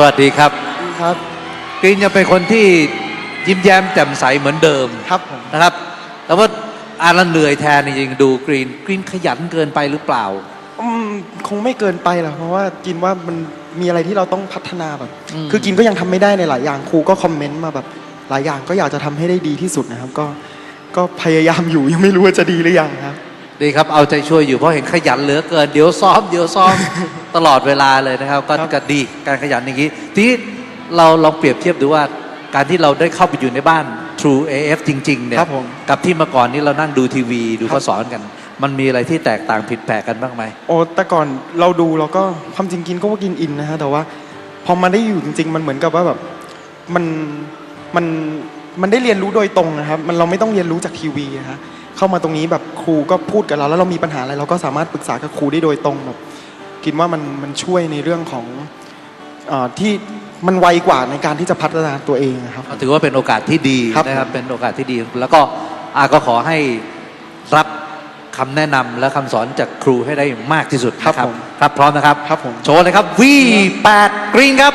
สวัสดีครับครับกรีนยังเป็นคนที่ยิ้มแย้มแจ่มใสเหมือนเดิมครับผมนะครับ แต่ว่าอารันเหนื่อยแทนจริงๆดูกรีนกรีนขยันเกินไปหรือเปล่าอืมคงไม่เกินไปหรอกเพราะว่ากินว่ามันมีอะไรที่เราต้องพัฒนาแบบอืมคือกินก็ยังทำไม่ได้ในหลายอย่างครูก็คอมเมนต์มาแบบ หลายอย่างก็อยากจะทำให้ได้ดีที่สุดนะครับ ก็ก็พยายามอยู่ยังไม่รู้ว่าจะดีหรือยังครับ ดีครับเอาใจช่วยอยู่เพราะเห็นขยันเหลือเกินเดี๋ยวซ้อมเดี๋ยวซ้อมตลอดเวลาเลยนะครับ ก็ครับก็ดีการขยันอย่างนี้ทีนี้เราลองเปรียบเทียบดูว่าการที่เราได้เข้าไปอยู่ในบ้าน True AF จริง ๆ เนี่ยครับผม กับที่เมื่อก่อนนี้เรานั่งดูทีวีดูครับเขาสอนกัน มันมีอะไรที่แตกต่างผิดแปลกกันบ้างไหม โอ้แต่ก่อนเราดูเราก็ความจริงกินก็ว่ากินอินนะฮะแต่ว่าพอมาได้อยู่จริง ๆ มันเหมือนกับว่าแบบมันมันมันได้เรียนรู้โดยตรงนะครับ มันเราไม่ต้องเรียนรู้จากทีวีนะฮะ เข้ามาตรงนี้แบบครูก็พูดกับเรา แล้วเรามีปัญหาอะไรเราก็สามารถปรึกษากับครูได้โดยตรงแบบคิดว่ามันมันช่วยในเรื่องของอาที่มันไวกว่าในการที่จะพัฒนาตัวเองนะครับถือว่าเป็นโอกาสที่ดีครับนะครับเป็นโอกาสที่ดี แล้วก็อาก็ขอให้รับคำแนะนำและคำสอนจากครูให้ได้มากที่สุดนะครับผมครับ พร้อมนะครับครับผมโชว์เลยครับ V8 Green ครับ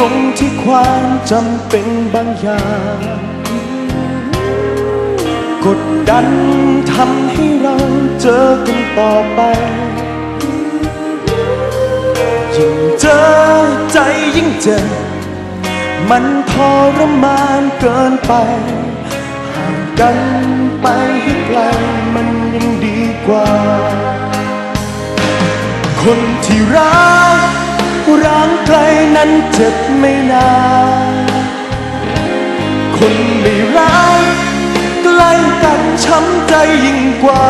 ตรงที่ความจำเป็นบางอย่าง กดดันทำให้เราเจอกันต่อไป ยิ่งเจอใจยิ่งเจ็บมันทรมานเกินไป ห่างกันไปให้ไกลมันยังดีกว่า คนที่รัก จ็บไม่นานคนไม่รักใกล้กันช้ำใจยิ่งกว่า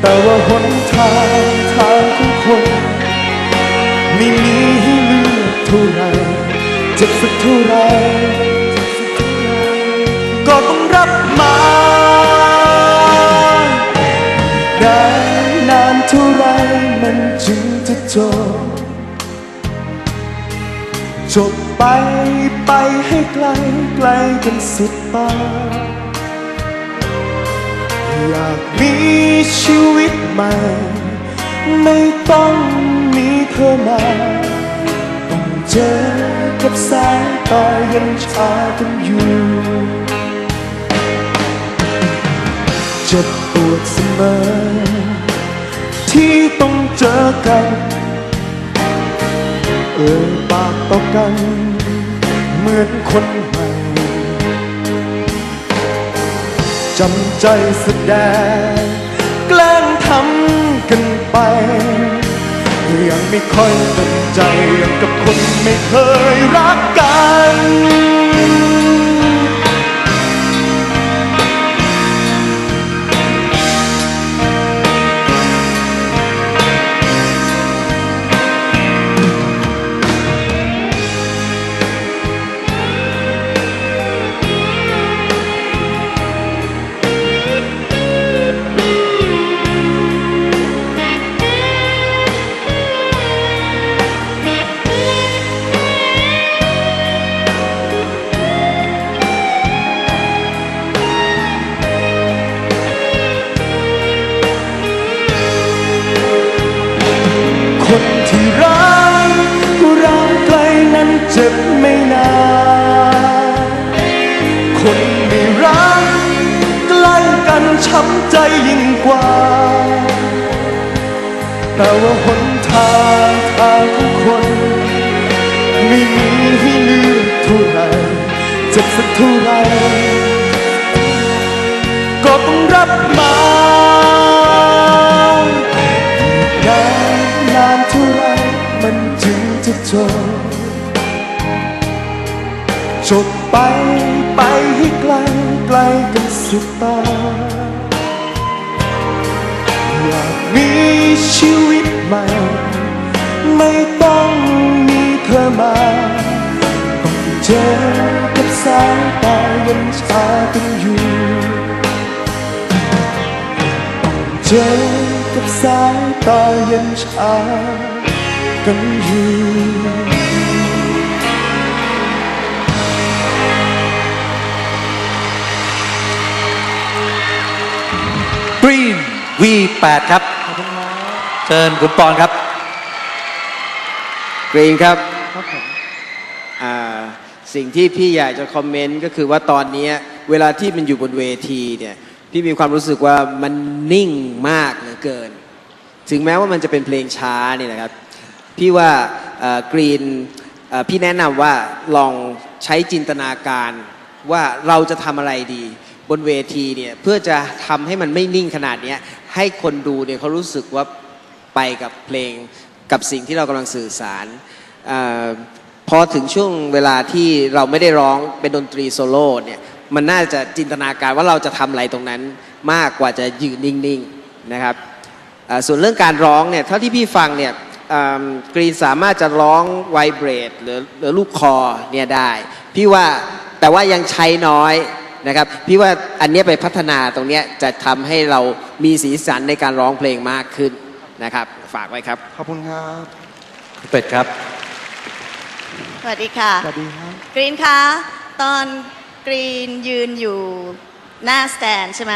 แต่ว่าหนทางทางของคนไม่มีให้เลือกเท่าไรเจ็บสักเท่าไรก็ต้องรับมาได้นานเท่าไรมันจึงจะจบ ไปไปให้ไกลไกลกันสุดตาอยากมีชีวิตใหม่ ไม่ต้องมีเธอมาต้องเจอกับสายตายังชากันอยู่เจ็บปวดเสมอที่ต้องเจอกัน เอ่ยปากต่อกัน เหมือนคนใหม่จำใจแสดง แกล้งทำกันไปยังไม่ค่อยตั้งใจยังกับคนไม่เคยรักกัน จ็บไม่นานคนไม่รักใกล้กันช้ำใจยิ่งกว่า แต่ว่าหนทางทางของคนไม่มีให้เลือกเท่าไหรเจ็บสักเท่าไหรก็ต้องรับมากนานนานเท่าไหรมันจึงจะจบุดตาอยากมีชีวิตใหม่ ไม่ต้องมีเธอมาต้องเจอกับสายตายังชากันอยู่ต้องเจอกับสายตายังชากันอยู่ V8 ครับเชิญคุณปอนครับกรีนครับครับผมอ่าสิ่งที่พี่อยากจะคอมเมนต์ก็คือว่าตอนเนี้ยเวลาที่มันอยู่บนเวทีเนี่ยพี่มีความรู้สึกว่ามันนิ่งมากเหลือเกิน ถึงแม้ว่ามันจะเป็นเพลงช้าเนี่ยนะครับ พี่ว่ากรีนพี่แนะนำว่าลองใช้จินตนาการว่าเราจะทำอะไรดี บนเวทีเนี่ยเพื่อจะทำให้มันไม่นิ่งขนาดนี้ให้คนดูเนี่ยเขารู้สึกว่าไปกับเพลงกับสิ่งที่เรากำลังสื่อสารอพอถึงช่วงเวลาที่เราไม่ได้ร้องเป็นดนตรีโซโล่เนี่ยมันน่าจะจินตนาการว่าเราจะทำอะไรตรงนั้นมากกว่าจะยืนนิ่งๆนะครับส่วนเรื่องการร้องเนี่ยเท่าที่พี่ฟังเนี่ยกรีนสามารถจะร้องไวเบรดหรือหรือลูกคอเนี่ยได้ พี่ว่าแต่ว่ายังใช้น้อย นะครับ พี่ว่าอันเนี้ยไปพัฒนาตรงเนี้ยจะทำให้เรามีสีสันในการร้องเพลงมากขึ้นนะครับ ฝากไว้ครับ ขอบคุณครับคุณเป็ดครับ สวัสดีค่ะ สวัสดีครับ กรีนคะ ตอนกรีนยืนอยู่หน้าสแตนใช่ไหม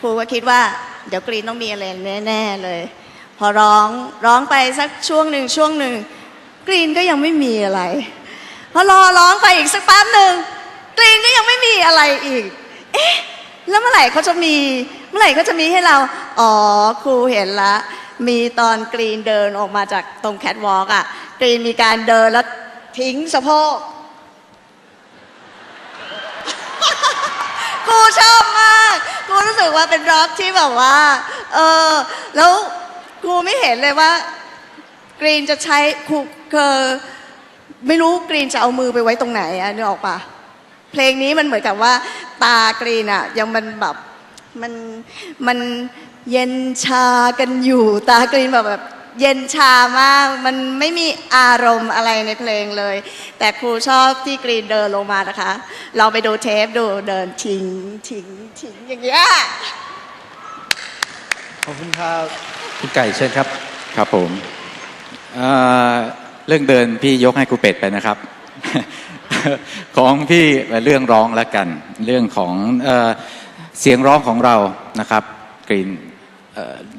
ครูก็คิดว่าเดี๋ยวกรีนต้องมีอะไรแน่ ๆเลย พอร้องร้องไปสักช่วงหนึ่งช่วงหนึ่งกรีนก็ยังไม่มีอะไร พอรอร้องไปอีกสักแป๊บหนึ่งกรีนก็ยังไม่มี อะไรอีก เอ๊ะ แล้วเมื่อไหร่เขาจะมี เมื่อไหร่เขาจะมีให้เรา อ๋อ ครูเห็นละ มีตอนกรีนเดินออกมาจากตรงแคทวอล์กอะกรีนมีการเดินแล้วทิ้งสะโพก ครูชอบมากครูรู้สึกว่าเป็นร็อกที่แบบว่า เออ แล้วครูไม่เห็นเลยว่า กรีนจะใช้ครูเคอไม่รู้กรีนจะเอามือไปไว้ตรงไหนอะนึกออกปะ เพลงนี้มันเหมือนกับว่าตากรีนอะยังมันแบบมันมันเย็นชากันอยู่ตากรีนแบบแบบเย็นชามาก มันไม่มีอารมณ์อะไรในเพลงเลย แต่ครูชอบที่กรีนเดินลงมานะคะ เราไปดูเทปดูเดินทิ้งทิ้งทิ้งอย่างเงี้ยขอบคุณครับคุณไก่เชิญครับ ครับผมเอ่อเรื่องเดินพี่ยกให้ครูเป็ดไปนะครับ ของพี่เรื่องร้องแล้วกัน เรื่องของเออเสียงร้องของเรานะครับกรีน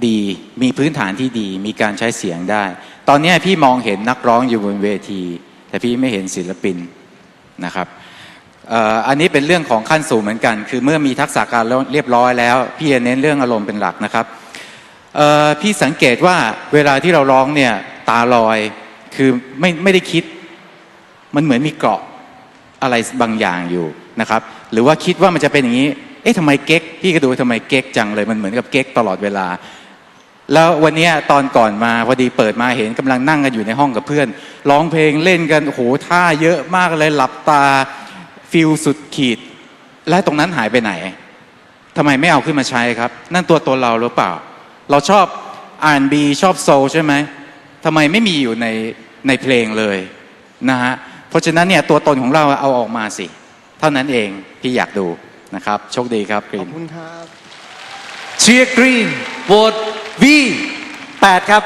ดีมีพื้นฐานที่ดี มีการใช้เสียงได้ ตอนนี้พี่มองเห็นนักร้องอยู่บนเวที แต่พี่ไม่เห็นศิลปินนะครับอันนี้เป็นเรื่องของขั้นสูงเหมือนกัน คือเมื่อมีทักษะการเรียบร้อยแล้ว พี่จะเน้นเรื่องอารมณ์เป็นหลักนะครับพี่สังเกตว่าเวลาที่เราร้องเนี่ยตาลอยคือไม่ไม่ได้คิด มันเหมือนมีเกราะ อะไรบางอย่างอยู่นะครับ หรือว่าคิดว่ามันจะเป็นอย่างนี้ เอ๊ะทำไมเก๊ก พี่ก็ดูทำไมเก๊กจังเลย มันเหมือนกับเก๊กตลอดเวลา แล้ววันนี้ตอนก่อนมาพอดีเปิดมาเห็นกำลังนั่งกันอยู่ในห้องกับเพื่อน ร้องเพลงเล่นกันโอ้โหท่าเยอะมากเลยหลับตาฟิลสุดขีด และตรงนั้นหายไปไหนทำไมไม่เอาขึ้นมาใช้ครับ นั่นตัวตนเราหรือเปล่า เราชอบอ่านบีชอบโซลใช่ไหมทำไมไม่มีอยู่ในในเพลงเลยนะฮะ เพราะฉะนั้นเนี่ยตัวตนของเราเอาออกมาสิ เท่านั้นเองพี่อยากดูนะครับ โชคดีครับกรีขอนบคุณครับ เชียร์กรีนโหวต V8 ครับ